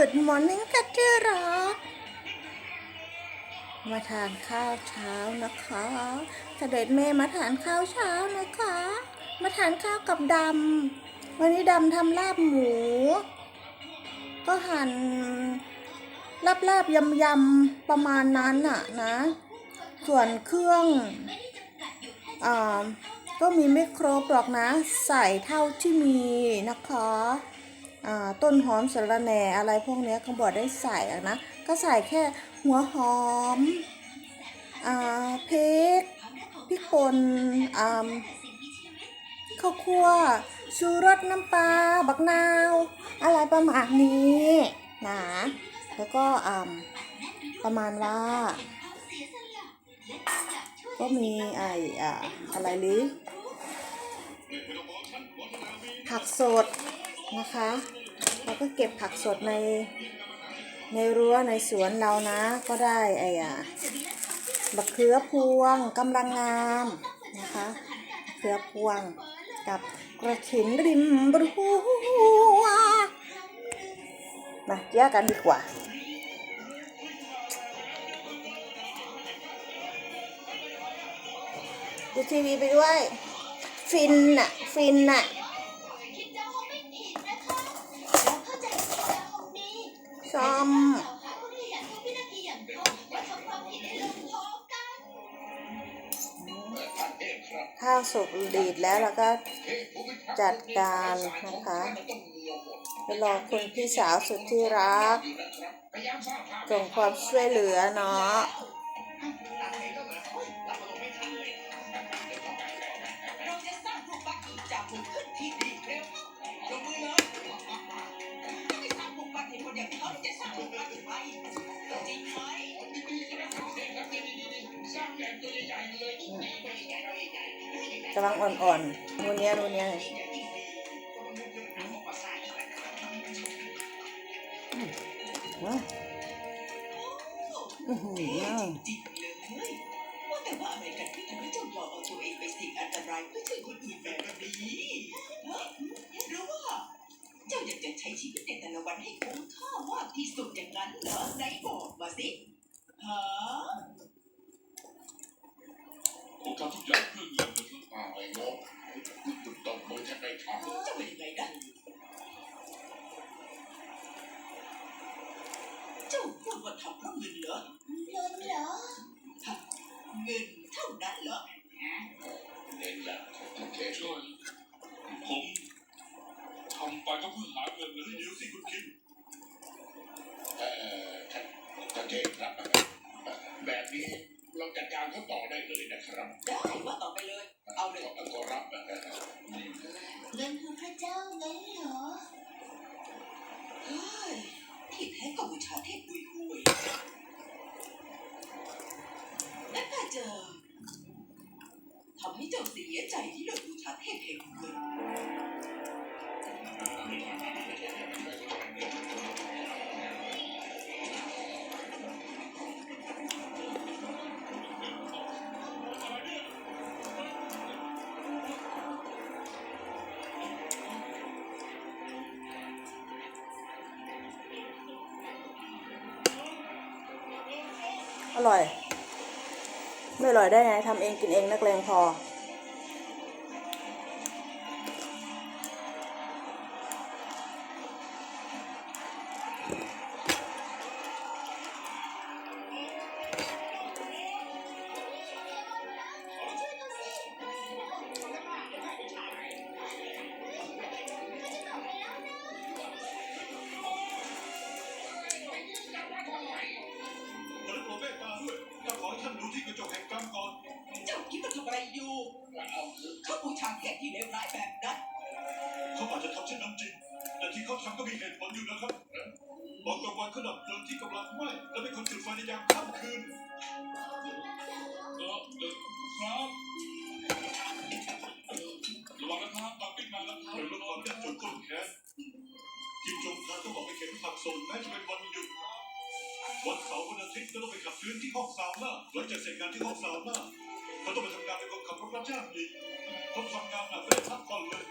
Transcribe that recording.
Good morning ค่ะที่รัก มาทานข้าวเช้านะคะเสด็จแม่มาทานข้าวเช้านะคะ มาทานข้าวกับดำ วันนี้ดำทำลาบหมู ก็หั่นลาบลาบยำยำๆประมาณนั้นน่ะนะ ส่วนเครื่องอ่าก็มีไม่ครบหรอกนะ ใส่เท่าที่มีนะคะ ต้นหอมสะระแหน่อะไรพวกนี้ยก็บอกได้ใส่ะนะ ก็ใส่แค่หัวหอมอ่าพริกพริกป่นข้าวคั่วชูรสน้ำปลาบักนาว อะไรประมาณนี้นะแล้วก็ประมาณว่า ก็มีไอ้อ่าอะไรหรือผักสดนะคะ แล้วก็เก็บผักสดในในรั้วในสวนเรานะ ก็ได้ไอ้อะบักเขือพวงกำลังงามนะคะเขือพวงกับกระถินริมรั้วมาแยกกันดีกว่าดูทีวีไปด้วย ฟินน่ะ ฟินน่ะ ซ้ำข้าวสุกดีดแล้วเราก็จัดการนะคะไปรอคุณพี่สาวสุดที่รักส่งความช่วยเหลือเนาะ กำลังอ่อนๆนูนเนี้ยนูนเนี้ยอืมอื้อหือจริงเลยว่าแต่ว่าอะไรกันที่ทำให้เจ้ายอมเอาตัวเองไปเสิ่งอันตรายเพื่อช่วยคนอื่นแบบนี้ฮะหรือว่าเจ้าอยากจะใช้ชีวิตในแต่ละวันให้คุ้มค่ามากที่สุดอย่างนั้นเหรอไหนบอกมาสิฮะผมทำทุกอย่างเพื่อเงิน หรือเปล่าไอ้โง่คุณตบมือแทบไม่ทันเจ้าเป็นยังไงนะเจ้าพูดว่าทำเพราะเงินเหรอ เงินเหรอ เงินเท่านั้นเหรอเน้นแหละโอเคช่วยผมทำไปก็เพื่อหาเงินเลยเดี๋ยวสิคุณคิมเอ่อท่านท่านเทพครับ แบบนี้เราจัดการเขาต่อได้เลยนะครับ ได้ว่าต่อไปเลย เอาเลยก็ก็รับนะครับเงินของพระเจ้างั้นเหรอเฮ้ยที่แท้ก็บูชาเทพบุยหุยนั่นน่าจะทำให้เจ้าเสียใจที่เลือกบูชาเทพแห่งเงิน อร่อย ไม่อร่อยได้ไงทำเองกินเองนักเลงพอขอ อะไรอยู่เขาบูชาเทพที่เลวร้ายแบบนั้นเขาอาจจะทำเช่นนั้นจริง แต่ที่เขาทำก็มีเหตุผลอยู่นะครับบอกกลางวันเขาดับเพลิงที่กำลังไหม้และเป็นคนจุดไฟในยามค่ำคืนเออเออครับระวังนะครับตักปิ้งมาแล้วครัเพื่บอลดความยากจนก้นแค้นกิมจงคานต้องออกไปเข็นผักส่งแม้จะเป็นวันหยุดวันเสาร์วันอาทิตย์ก็ต้องไปขับพื้นที่ห้องซาวน่าหลังจากเสร็จงานที่ห้องซาวน่า เขาต้องไปทำงานเป็นคนขับพระเจ้างอีกต้องทำงานหนักไม่ได้พักผ่อนเลย